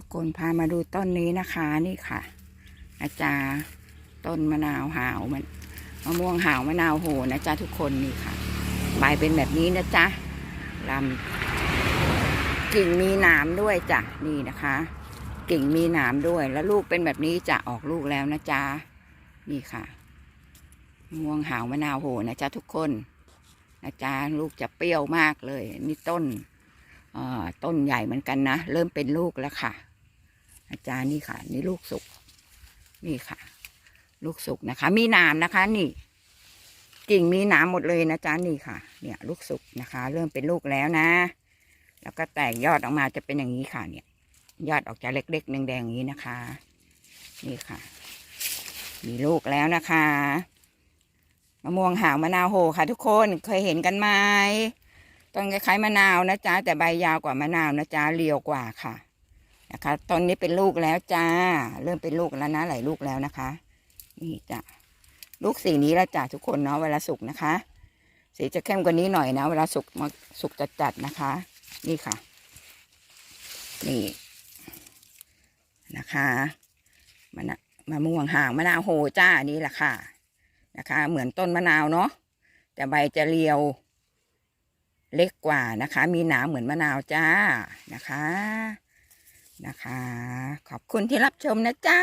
ทุกคนพามาดูต้นนี้นะคะนี่ค่ะ อาจารย์ต้นมะนาวหาวมันมะม่วงหาวมะนาวโหนะจ๊ะทุกคนนี่ค่ะ ใบเป็นแบบนี้นะจ๊ะลำกิ่งมีหนามด้วยจ้ะนี่นะคะ กิ่งมีหนามด้วยแล้วลูกเป็นแบบนี้จะออกลูกแล้วนะจ๊ะนี่ค่ะมะม่วงหาวมะนาวโหนะจ๊ะทุกคนนะจ๊ะลูกจะเปรี้ยวมากเลย นี่ต้น ต้นใหญ่เหมือนกันนะ เริ่มเป็นลูกแล้วค่ะ อาจารย์นี่ค่ะ นี่ลูกสุก นี่ค่ะ ลูกสุกนะคะ มีหนามนะคะ นี่กิ่งมีหนามหมดเลยนะจ๊ะนี่ค่ะ เนี่ย ลูกสุกนะคะ เริ่มเป็นลูกแล้วนะ แล้วก็แตกยอดออกมาจะเป็นอย่างนี้ค่ะ เนี่ย ยอดออกจะเล็กๆแดงๆอย่างนี้นะคะ นี่ค่ะ มีลูกแล้วนะคะมะม่วงหาวมะนาวโหค่ะ ทุกคนเคยเห็นกันไหม ต้นคล้ายๆมะนาวนะจ๊ะแต่ใบยาวกว่ามะนาวนะจ๊ะเรียวกว่าค่ะนะคะต้นนี้เป็นลูกแล้วจ้า เริ่มเป็นลูกแล้วนะหลายลูกแล้วนะคะ นี่จ้ะลูกสีนี้ล้วจ้ะทุกคนเนาะเวลาสุกนะคะ สีจะเข้มกว่านี้หน่อยนะ เวลาสุกมาสุกจัดๆนะคะ นี่ค่ะ นี่นะคะมะนามะม่วงห่างมะนาวโหจ้านี่แหละค่ะนะคะ เหมือนต้นมะนาวเนาะแต่ใบจะเรียว เล็กกว่านะคะ มีหนามเหมือนมะนาวจ้านะคะ นะคะ ขอบคุณที่รับชมนะจ้า